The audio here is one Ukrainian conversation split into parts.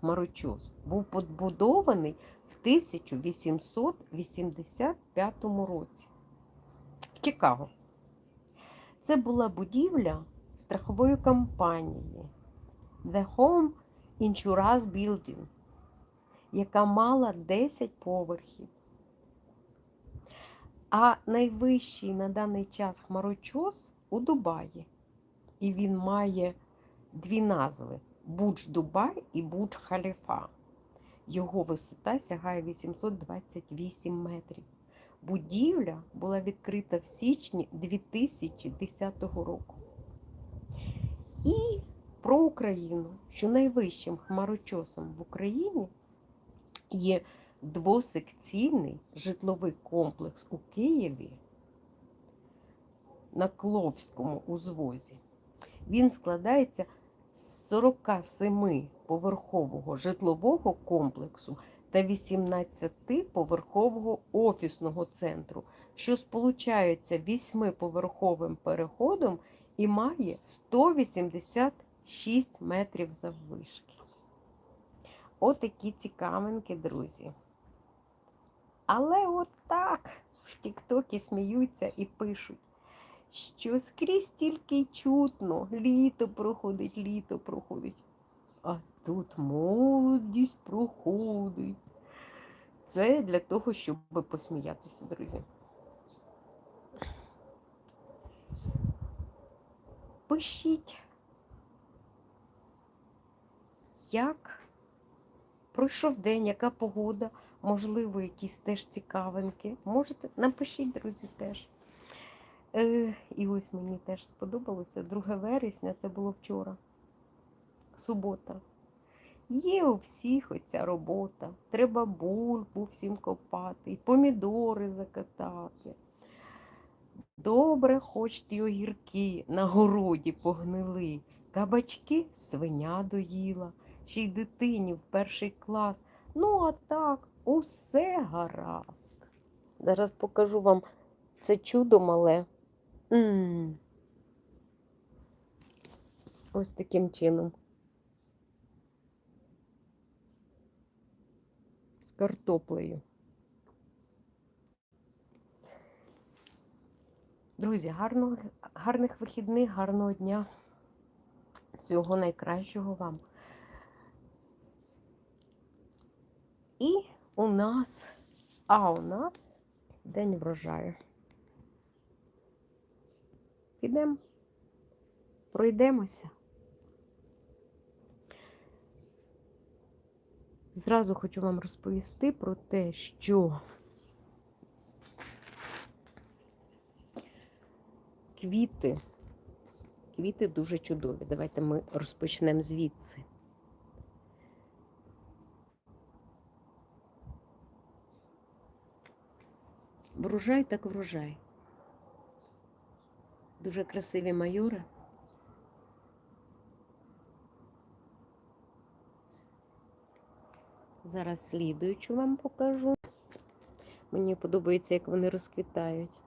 хмарочос був побудований в 1885 році в Чикаго. Це була будівля страхової компанії The Home Insurance Building, яка мала 10 поверхів. А найвищий на даний час хмарочос у Дубаї. І він має дві назви: Будж Дубай і Будж Халіфа. Його висота сягає 828 метрів. Будівля була відкрита в січні 2010 року. І про Україну, що найвищим хмарочосом в Україні є двосекційний житловий комплекс у Києві на Кловському узвозі. Він складається 47-поверхового житлового комплексу та 18-поверхового офісного центру, що сполучаються 8-поверховим переходом і має 186 метрів заввишки. Отакі цікавинки, друзі. Але от так в Тіктокі сміються і пишуть, що скрізь тільки й чутно, літо проходить, літо проходить. А тут молодість проходить. Це для того, щоб посміятися, друзі. Пишіть, як пройшов день, яка погода, можливо, якісь теж цікавинки. Можете, напишіть, друзі, теж. І ось мені теж сподобалося. 2 вересня це було вчора, субота. Є у всіх оця робота. Треба бульбу всім копати, і помідори закатати. Добре, хоч ті огірки на городі погнили, кабачки свиня доїла, ще й дитині в перший клас. Ну, а так, усе гаразд. Зараз покажу вам це чудо мале. Ось таким чином. З картоплею. Друзі, гарного, гарних вихідних, гарного дня. Всього найкращого вам. І у нас, а у нас день врожаю. Підемо, пройдемося. Зразу хочу вам розповісти про те, що квіти, квіти дуже чудові. Давайте ми розпочнемо звідси. Врожай так врожай. Дуже красиві майори. Зараз слідуючу вам покажу. Мені подобається, як вони розквітають.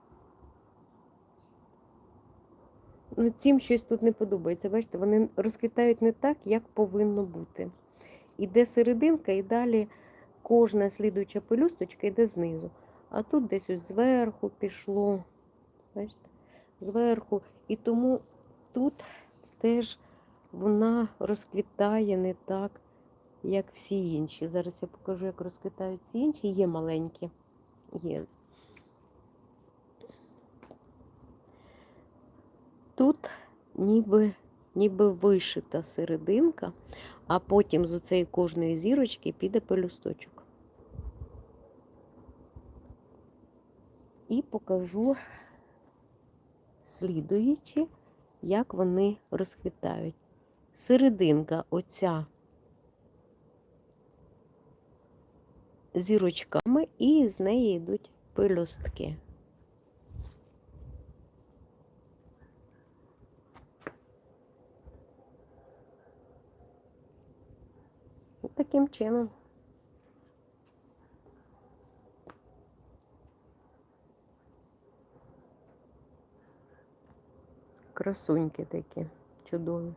Ну, цим щось тут не подобається. Бачите, вони розквітають не так, як повинно бути. Іде серединка, і далі кожна слідуюча пелюсточка йде знизу. А тут десь ось зверху пішло. Бачите? Зверху. І тому тут теж вона розквітає не так, як всі інші. Зараз я покажу, як розквітають всі інші. Є маленькі. Є. Тут ніби ніби вишита серединка, а потім з оцеї кожної зірочки піде пелюсточок. І покажу слідуючи, як вони розквітають. Серединка оця зірочками, і з неї йдуть пелюстки. Таким чином. Красуньки такі чудові.